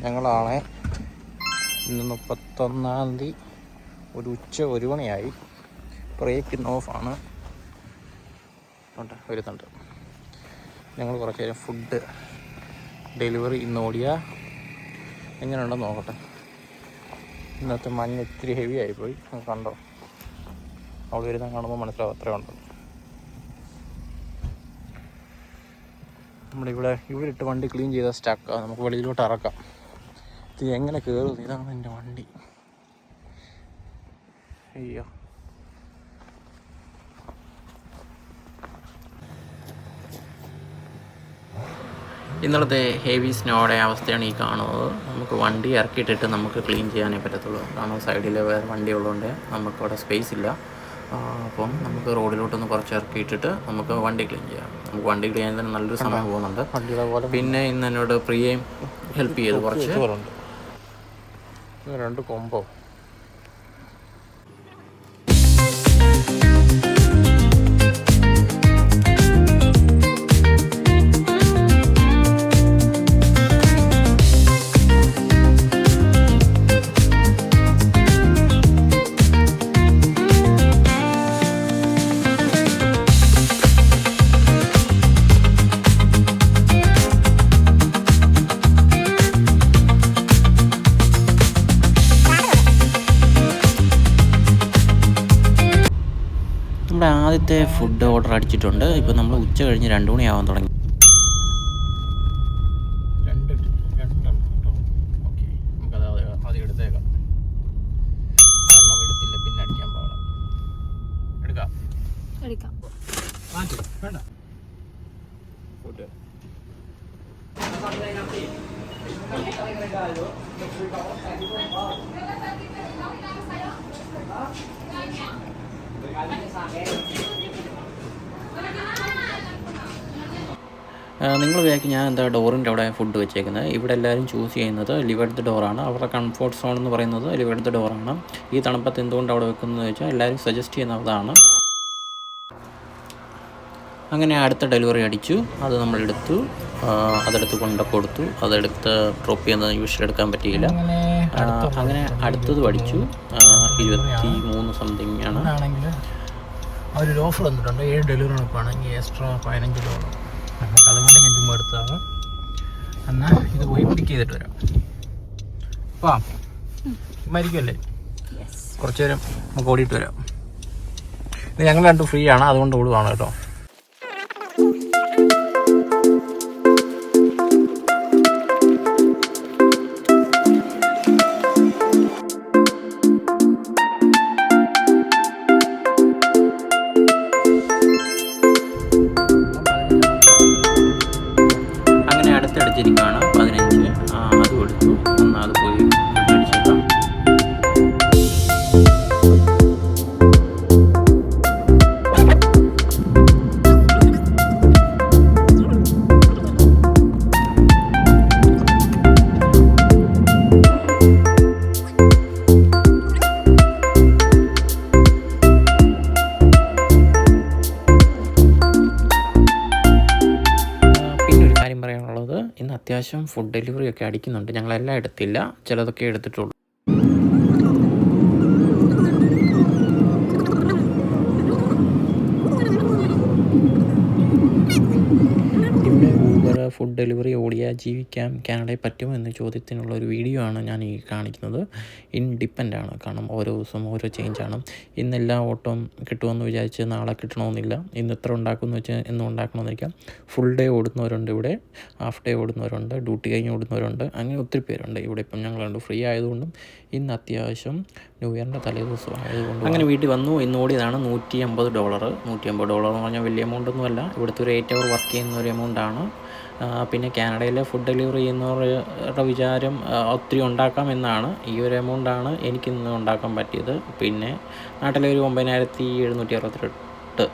ഞങ്ങളാണ് ഇന്ന് മുപ്പത്തൊന്നാം തീയതി. ഒരു ഉച്ച ഒരു മണിയായി. ബ്രേക്ക് ഇന്ന് ഓഫാണ് ഉണ്ട് വരുന്നുണ്ട്. ഞങ്ങൾ കുറച്ച് നേരം ഫുഡ് ഡെലിവറി ഇന്ന് ഓടിയ. എങ്ങനെയുണ്ടെന്ന് നോക്കട്ടെ. ഇന്നത്തെ മഞ്ഞ് ഇത്തിരി ഹെവി ആയിപ്പോയി കണ്ടോ? അവിടെ വരുന്ന കാണുമ്പോൾ മനസ്സിലാവും അത്രയുണ്ടോ. നമ്മളിവിടെ ഇവരിട്ട് വണ്ടി ക്ലീൻ ചെയ്ത സ്റ്റാക്കാണ് നമുക്ക് വെളിയിലോട്ട് ഇറക്കാം. ഇത് എങ്ങനെ കയറും ഇതാണ് എന്റെ വണ്ടി. അയ്യോ. ഇന്നലത്തെ ഹെവി സ്നോയുടെ അവസ്ഥയാണ് ഈ കാണുന്നത്. നമുക്ക് വണ്ടി ഇറക്കിയിട്ടിട്ട് നമുക്ക് ക്ലീൻ ചെയ്യാനേ പറ്റത്തുള്ളൂ. കാരണം സൈഡിൽ വേറെ വണ്ടി ഉള്ളതുകൊണ്ട് നമുക്കവിടെ സ്പേസ് ഇല്ല. അപ്പം നമുക്ക് റോഡിലോട്ടൊന്ന് കുറച്ച് ഇറക്കിയിട്ടിട്ട് നമുക്ക് വണ്ടി ക്ലീൻ ചെയ്യാം. നമുക്ക് വണ്ടി ക്ലീൻ ചെയ്യാൻ തന്നെ നല്ലൊരു സമയം പോകുന്നുണ്ട്. പിന്നെ ഇന്ന് എന്നോട് പ്രിയയും ഹെൽപ്പ് ചെയ്തു കുറച്ച്. രണ്ട് കൊമ്പോ? നമ്മുടെ ആദ്യത്തെ ഫുഡ് ഓർഡർ അടിച്ചിട്ടുണ്ട്. ഇപ്പം നമ്മൾ ഉച്ച കഴിഞ്ഞ് രണ്ട് മണിയാവാൻ തുടങ്ങി. രണ്ട് രണ്ടെണ്ണം നിങ്ങൾ വിചാരിക്കും ഞാൻ എന്താ ഡോറിന്റെ അവിടെ ഫുഡ് വെച്ചേക്കുന്നത്. ഇവിടെ എല്ലാവരും ചൂസ് ചെയ്യുന്നത് ലിവേർഡ് ഡോറാണ്. അവരുടെ കംഫോർട്ട് സോൺ എന്ന് പറയുന്നത് ലിവേർഡ് ഡോറാണ്. ഈ തണുപ്പത്ത് എന്തുകൊണ്ട് അവിടെ വെക്കുന്നത് വെച്ചാൽ എല്ലാവരും സജസ്റ്റ് ചെയ്യുന്നതാണ്. അങ്ങനെ അടുത്ത ഡെലിവറി അടിച്ചു. അത് ആ, അതെടുത്ത് കൊണ്ട കൊടുത്തു. അതെടുത്ത് ഡ്രോപ്പ് ചെയ്യുന്ന യൂഷ്വൽ എടുക്കാൻ പറ്റിയില്ല. അങ്ങനെ അടുത്തത് പഠിച്ചു. ഇരുപത്തി മൂന്ന് സംതിങ് ആണ്. ആണെങ്കിൽ അവരൊരു ഓഫർ തന്നിട്ടുണ്ട്. ഏഴ് ഡെലിവറി നോക്കുകയാണെങ്കിൽ എക്സ്ട്രാ പതിനഞ്ച് ഡോളർ നമുക്ക് അതുകൊണ്ട് ഞാൻ ചുമ്മാ എടുത്തതാണ് എന്നാൽ ഇത് പോയി പിക്ക് ചെയ്തിട്ട് വരാം. വാ. മരിക്കുമല്ലേ കുറച്ച് നേരം നമുക്ക് ഓടിയിട്ട് വരാം. ഇത് ഞങ്ങൾ രണ്ടും ഫ്രീ ആണ്. അതുകൊണ്ട് ഓടുവാണ് കേട്ടോ. അത്യാവശ്യം ഫുഡ് ഡെലിവറി ഒക്കെ അടിക്കുന്നുണ്ട്. ഞങ്ങളെല്ലാം എടുത്തില്ല. ചിലതൊക്കെ എടുത്തിട്ടുള്ളൂ. ഫുഡ് ഡെലിവറി ഓടിയാൽ ജീവിക്കാം കാനഡയെ പറ്റുമോ എന്ന ചോദ്യത്തിനുള്ള ഒരു വീഡിയോ ആണ് ഞാൻ ഈ കാണിക്കുന്നത്. ഇൻഡിപ്പെൻഡ് ആണ്. കാരണം ഓരോ ദിവസം ഓരോ ചേഞ്ചാണ് ആണ്. ഇന്ന് എല്ലാ ഓട്ടവും കിട്ടുമെന്ന് വിചാരിച്ച് നാളെ കിട്ടണമെന്നില്ല. ഇന്ന് ഇത്ര ഉണ്ടാക്കുമെന്ന് വെച്ചാൽ എന്നും ഉണ്ടാക്കണമെന്നിരിക്കാം. ഫുൾ ഡേ ഓടുന്നവരുണ്ട് ഇവിടെ. Half day ഓടുന്നവരുണ്ട്. ഡ്യൂട്ടി കഴിഞ്ഞ് ഓടുന്നവരുണ്ട്. അങ്ങനെ ഒത്തിരി പേരുണ്ട് ഇവിടെ. ഇപ്പം ഞങ്ങളുണ്ട് ഫ്രീ ആയതുകൊണ്ടും ഇന്ന് അത്യാവശ്യം ന്യൂ ഇയറിന്റെ തലേദിവസം ആയതുകൊണ്ടും അങ്ങനെ വീട്ടിൽ വന്നു. ഇന്ന് ഓടിയതാണ് നൂറ്റി അമ്പത് ഡോളർ നൂറ്റി അമ്പത് ഡോളർ എന്ന് പറഞ്ഞാൽ വലിയ എമൗണ്ട് ഒന്നുമല്ല. ഇവിടുത്തെ ഒരു എയ്റ്റ് അവർ വർക്ക് ചെയ്യുന്ന ഒരു എമൗണ്ട് ആണ്. പിന്നെ കാനഡയിലെ ഫുഡ് ഡെലിവറി ചെയ്യുന്നവരുടെ വിചാരം ഒത്തിരി ഉണ്ടാക്കാം എന്നാണ്. ഈ ഒരു എമൗണ്ടാണ് എനിക്കിന്ന് ഉണ്ടാക്കാൻ പറ്റിയത്. പിന്നെ നാട്ടിലെ ഒരു ഒമ്പതിനായിരത്തി എഴുന്നൂറ്റി അറുപത്തിയെട്ട്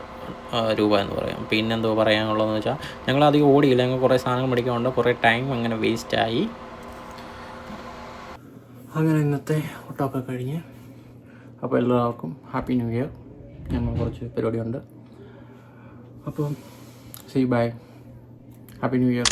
ആ, രൂപ എന്ന് പറയാം. പിന്നെന്തോ പറയാനുള്ളതെന്ന് വെച്ചാൽ ഞങ്ങൾ അധികം ഓടിയില്ല. ഞങ്ങൾ കുറേ സാധനങ്ങൾ മേടിക്കാറുണ്ട്. കുറേ ടൈം അങ്ങനെ വേസ്റ്റായി അങ്ങനെ ഇന്നത്തെ ഒട്ടൊക്കെ കഴിഞ്ഞ്. അപ്പോൾ എല്ലാവർക്കും ഹാപ്പി ന്യൂ ഇയർ. ഞങ്ങൾ കുറച്ച് പരിപാടിയുണ്ട്. അപ്പം see bye. Happy new year.